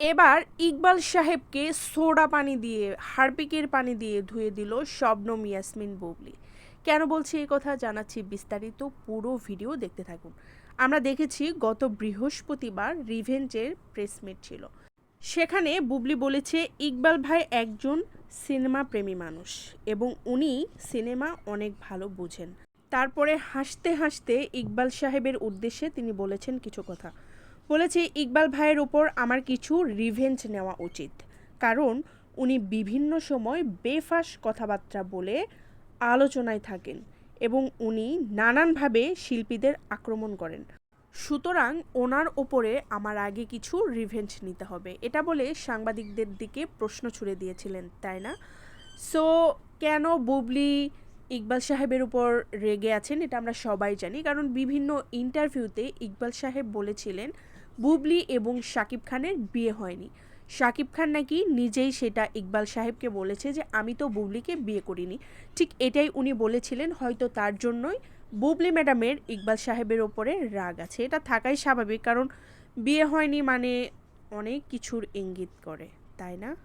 এবার ইকবাল সাহেবকে সোডা পানি দিয়ে, হারপিকের পানি দিয়ে ধুয়ে দিল শবনম ইয়াসমিন বুবলি। কেন বলছি এই কথা জানাচ্ছি বিস্তারিত পুরো ভিডিও দেখতে থাকুন। আমরা দেখেছি গত বৃহস্পতিবার রিভেঞ্জের প্রেসমিট ছিল। সেখানে বুবলি বলেছে, ইকবাল ভাই একজন সিনেমা প্রেমী মানুষ এবং উনি সিনেমা অনেক ভালো বুঝেন। তারপরে হাসতে হাসতে ইকবাল সাহেবের উদ্দেশ্যে তিনি বলেছেন কিছু কথা। বলেছে, ইকবাল ভাইয়ের ওপর আমার কিছু রিভেঞ্জ নেওয়া উচিত। কারণ উনি বিভিন্ন সময় বেফাস কথাবার্তা বলে আলোচনায় থাকেন এবং উনি নানানভাবে শিল্পীদের আক্রমণ করেন। সুতরাং ওনার ওপরে আমার আগে কিছু রিভেঞ্জ নিতে হবে। এটা বলে সাংবাদিকদের দিকে প্রশ্ন ছুড়ে দিয়েছিলেন, তাই না? সো কেন বুবলি ইকবাল সাহেবের উপর রেগে আছেন, এটা আমরা সবাই জানি। কারণ বিভিন্ন ইন্টারভিউতে ইকবাল সাহেব বলেছিলেন, বুবলি এবং শাকিব খানের বিয়ে হয়নি। শাকিব খান নাকি নিজেই সেটা ইকবাল সাহেবকে বলেছে যে, আমি তো বুবলিকে বিয়ে করিনি। ঠিক এটাই উনি বলেছিলেন, হয়তো তার জন্যই। বুবলি ম্যাডামের ইকবাল সাহেবের ওপরে রাগ আছে, এটা থাকাই স্বাভাবিক। কারণ বিয়ে হয়নি মানে অনেক কিছুর ইঙ্গিত করে, তাই না?